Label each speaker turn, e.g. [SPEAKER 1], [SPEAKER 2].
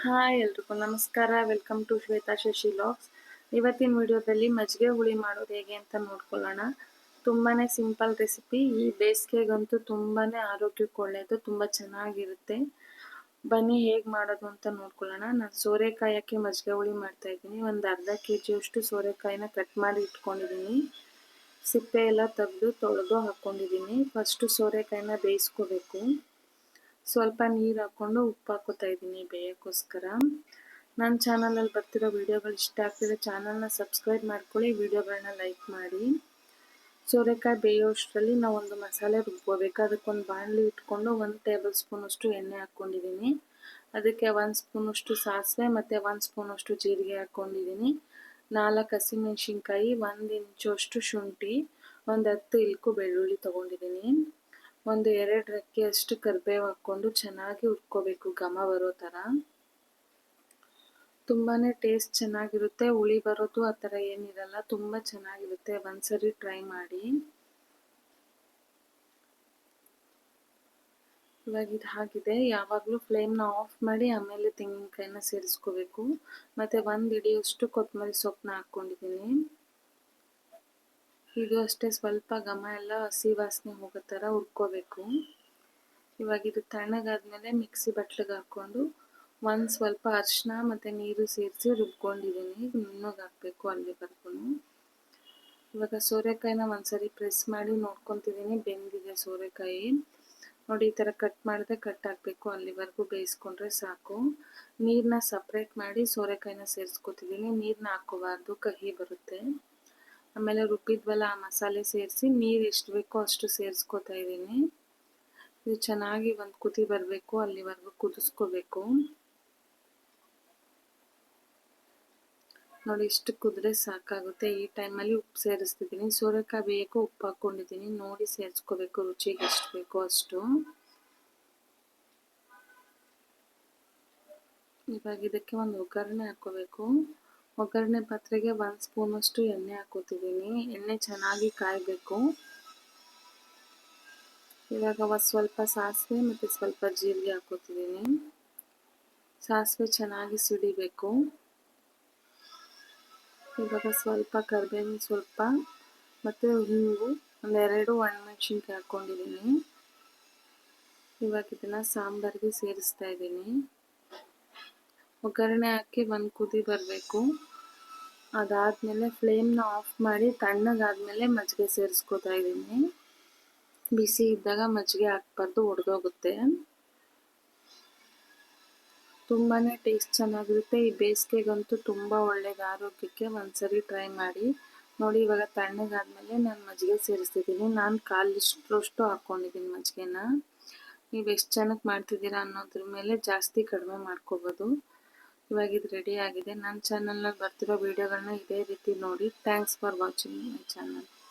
[SPEAKER 1] Hi ಎಲ್ರಿಗೂ ನಮಸ್ಕಾರ. Welcome to Shweta Shashi logs ಇವತ್ತಿನ ವಿಡಿಯೋದಲ್ಲಿ ಮಜ್ಜಿಗೆ ಹುಳಿ ಮಾಡೋದು ಹೇಗೆ ಅಂತ ನೋಡ್ಕೊಳ್ಳೋಣ. ತುಂಬಾ ಸಿಂಪಲ್ ರೆಸಿಪಿ ಈ ಬೇಸಿಗೆಗಂತೂ ತುಂಬಾ ಆರೋಗ್ಯಕ್ಕೆ ಒಳ್ಳೆಯದು ತುಂಬ ಚೆನ್ನಾಗಿರುತ್ತೆ. ಬನ್ನಿ ಹೇಗೆ ಮಾಡೋದು ಅಂತ ನೋಡ್ಕೊಳ್ಳೋಣ. ನಾನು ಸೋರೆಕಾಯಕ್ಕೆ ಮಜ್ಜಿಗೆ ಹುಳಿ ಮಾಡ್ತಾ ಇದ್ದೀನಿ. ಒಂದು ಅರ್ಧ ಕೆ ಜಿಯಷ್ಟು ಸೋರೆಕಾಯಿನ ಕಟ್ ಮಾಡಿ ಇಟ್ಕೊಂಡಿದ್ದೀನಿ. ಸಿಪ್ಪೆ ಎಲ್ಲ ತೆಗೆದು ತೊಳೆದು ಹಾಕ್ಕೊಂಡಿದ್ದೀನಿ ಫಸ್ಟು ಸೋರೆಕಾಯಿನ ಬೇಯಿಸ್ಕೋಬೇಕು. ಸ್ವಲ್ಪ ನೀರು ಹಾಕ್ಕೊಂಡು ಉಪ್ಪು ಹಾಕೋತಾ ಇದ್ದೀನಿ ಬೇಯೋಕ್ಕೋಸ್ಕರ. ನನ್ನ ಚಾನಲಲ್ಲಿ ಬರ್ತಿರೋ ವೀಡಿಯೋಗಳು ಇಷ್ಟ ಆಗ್ತಿದೆ ಚಾನಲ್ನ ಸಬ್ಸ್ಕ್ರೈಬ್ ಮಾಡ್ಕೊಳ್ಳಿ ವೀಡಿಯೋಗಳನ್ನ ಲೈಕ್ ಮಾಡಿ. ಸೋರೆಕಾಯಿ ಬೇಯೋಷ್ಟರಲ್ಲಿ ನಾವು ಒಂದು ಮಸಾಲೆ ರುಬ್ಕೋಬೇಕು. ಅದಕ್ಕೊಂದು ಬಾಣಲಿ ಇಟ್ಕೊಂಡು ಒಂದು ಟೇಬಲ್ ಸ್ಪೂನಷ್ಟು ಎಣ್ಣೆ ಹಾಕ್ಕೊಂಡಿದ್ದೀನಿ ಅದಕ್ಕೆ ಒಂದು ಸ್ಪೂನಷ್ಟು ಸಾಸಿವೆ ಮತ್ತು ಒಂದು ಸ್ಪೂನಷ್ಟು ಜೀರಿಗೆ ಹಾಕ್ಕೊಂಡಿದ್ದೀನಿ ನಾಲ್ಕು ಹಸಿಮೆಣ್ಸಿನ್ಕಾಯಿ, ಒಂದು ಇಂಚಷ್ಟು ಶುಂಠಿ, ಒಂದು ಹತ್ತು ಇಲ್ಕು ಬೆಳ್ಳುಳ್ಳಿ ತೊಗೊಂಡಿದ್ದೀನಿ ಒಂದು ಎರಡು ಅಷ್ಟು ಕರಿಬೇವು ಹಾಕ್ಕೊಂಡು ಚೆನ್ನಾಗಿ ಹುರ್ಕೋಬೇಕು. ಘಮ ಬರೋ ಥರ. ತುಂಬಾ ಟೇಸ್ಟ್ ಚೆನ್ನಾಗಿರುತ್ತೆ. ಹುಳಿ ಬರೋದು ಆ ಥರ ಏನಿರಲ್ಲ. ತುಂಬ ಚೆನ್ನಾಗಿರುತ್ತೆ. ಒಂದ್ಸರಿ ಟ್ರೈ ಮಾಡಿ. ಇವಾಗ ಇದು ಹಾಗಿದೆ ಯಾವಾಗಲೂ ಫ್ಲೇಮ್ನ ಆಫ್ ಮಾಡಿ ಆಮೇಲೆ ತೆಂಗಿನಕಾಯಿನ ಸೇರಿಸ್ಕೋಬೇಕು. ಮತ್ತು ಒಂದು ಹಿಡಿಯಷ್ಟು ಕೊತ್ತಂಬರಿ ಸೊಪ್ಪನ್ನ ಹಾಕ್ಕೊಂಡಿದ್ದೀನಿ ಇದು ಅಷ್ಟೇ ಸ್ವಲ್ಪ ಘಮ ಎಲ್ಲ ಹಸಿ ವಾಸನೆ ಹೋಗೋ ಥರ ಹುರ್ಕೋಬೇಕು. ಇವಾಗ ಇದು ತಣ್ಣಗಾದ್ಮೇಲೆ ಮಿಕ್ಸಿ ಬಟ್ಲಿಗೆ ಹಾಕ್ಕೊಂಡು ಒಂದು ಸ್ವಲ್ಪ ಅರಿಶಿನ ಮತ್ತು ನೀರು ಸೇರಿಸಿ ರುಬ್ಕೊಂಡಿದ್ದೀನಿ. ನುಣ್ಣಗೆ ಹಾಕಬೇಕು ಅಲ್ಲಿವರೆಗೂ ಇವಾಗ ಸೋರೆಕಾಯಿನ ಒಂದ್ಸರಿ ಪ್ರೆಸ್ ಮಾಡಿ ನೋಡ್ಕೊತಿದ್ದೀನಿ ಬೆಂದಿದೆ ಸೋರೆಕಾಯಿ. ನೋಡಿ ಈ ಥರ ಕಟ್ ಮಾಡಿದ್ರೆ ಕಟ್ ಹಾಕಬೇಕು. ಅಲ್ಲಿವರೆಗೂ ಬೇಯಿಸ್ಕೊಂಡ್ರೆ ಸಾಕು. ನೀರನ್ನ ಸಪ್ರೇಟ್ ಮಾಡಿ ಸೋರೆಕಾಯಿನ ಸೇರಿಸ್ಕೊತಿದ್ದೀನಿ ನೀರನ್ನ ಹಾಕೋಬಾರ್ದು ಕಹಿ ಬರುತ್ತೆ. ಆಮೇಲೆ ರುಬ್ಬಿದ್ವಲ್ಲ ಆ ಮಸಾಲೆ ಸೇರಿಸಿ, ನೀರು ಎಷ್ಟು ಬೇಕೋ ಅಷ್ಟು ಸೇರಿಸ್ಕೋತಾ ಇದ್ದೀನಿ. ಇದು ಚೆನ್ನಾಗಿ ಒಂದು ಕುದಿ ಬರಬೇಕು, ಅಲ್ಲಿವರೆಗೂ ಕುದಿಸ್ಕೋಬೇಕು. ನೋಡಿ, ಇಷ್ಟು ಕುದ್ರೆ ಸಾಕಾಗುತ್ತೆ. ಈ ಟೈಮಲ್ಲಿ ಉಪ್ಪು ಸೇರಿಸ್ತಿದ್ದೀನಿ. ಸೋರೆಕಾಯಿ ಬೇಯಕ್ಕೂ ಉಪ್ಪು ಹಾಕ್ಕೊಂಡಿದ್ದೀನಿ ನೋಡಿ ಸೇರಿಸ್ಕೋಬೇಕು, ರುಚಿಗೆ ಎಷ್ಟು ಬೇಕೋ ಅಷ್ಟು. ಇವಾಗ ಇದಕ್ಕೆ ಒಂದು ಒಗ್ಗರಣೆ ಹಾಕೋಬೇಕು ಒಗ್ಗರಣೆ ಪಾತ್ರೆಗೆ ಒಂದು ಸ್ಪೂನಷ್ಟು ಎಣ್ಣೆ ಹಾಕೋತಿದ್ದೀನಿ ಎಣ್ಣೆ ಚೆನ್ನಾಗಿ ಕಾಯಬೇಕು. ಇವಾಗ ಸ್ವಲ್ಪ ಸಾಸಿವೆ ಮತ್ತು ಸ್ವಲ್ಪ ಜೀರಿಗೆ ಹಾಕೋತಿದ್ದೀನಿ ಸಾಸಿವೆ ಚೆನ್ನಾಗಿ ಸಿಡಿಬೇಕು ಇವಾಗ ಸ್ವಲ್ಪ ಕರಿಬೇವಿನ ಸ್ವಲ್ಪ ಮತ್ತು ಹಿಂಗು ಒಂದೆರಡು ಒಣಮೆಣ್ಸಿನ್ಕಾಯಿ ಹಾಕ್ಕೊಂಡಿದ್ದೀನಿ. ಇವಾಗ ಇದನ್ನು ಸಾಂಬಾರಿಗೆ ಸೇರಿಸ್ತಾ ಇದ್ದೀನಿ. ಒಗ್ಗರಣೆ ಹಾಕಿ ಒಂದು ಕುದಿ ಬರಬೇಕು. ಅದಾದಮೇಲೆ ಫ್ಲೇಮ್ನ ಆಫ್ ಮಾಡಿ ತಣ್ಣಗಾದಮೇಲೆ ಮಜ್ಜಿಗೆ ಸೇರಿಸ್ಕೋತಾ ಇದ್ದೀನಿ. ಬಿಸಿ ಇದ್ದಾಗ ಮಜ್ಜಿಗೆ ಹಾಕ್ಬಾರ್ದು, ಒಡೆದೋಗುತ್ತೆ. ತುಂಬಾ ಟೇಸ್ಟ್ ಚೆನ್ನಾಗಿರುತ್ತೆ. ಈ ಬೇಸಿಗೆಗಂತೂ ತುಂಬ ಒಳ್ಳೇದು ಆರೋಗ್ಯಕ್ಕೆ ಒಂದ್ಸರಿ ಟ್ರೈ ಮಾಡಿ. ನೋಡಿ, ಇವಾಗ ತಣ್ಣಗಾದಮೇಲೆ ನಾನು ಮಜ್ಜಿಗೆ ಸೇರಿಸ್ತಿದ್ದೀನಿ. ನಾನು ಕಾಲಿಷ್ಟರಷ್ಟು ಹಾಕ್ಕೊಂಡಿದ್ದೀನಿ ಮಜ್ಜಿಗೆನ. ನೀವು ಎಷ್ಟು ಜನಕ್ಕೆ ಮಾಡ್ತಿದ್ದೀರಾ ಅನ್ನೋದ್ರ ಮೇಲೆ ಜಾಸ್ತಿ ಕಡಿಮೆ ಮಾಡ್ಕೋಬೋದು. ಇವಾಗ ಇದು ರೆಡಿ ಆಗಿದೆ. ನನ್ನ ಚಾನಲ್ನಲ್ಲಿ ಬರ್ತಿರೋ ವಿಡಿಯೋಗಳನ್ನ ಇದೇ ರೀತಿ ನೋಡಿ. Thanks for watching my channel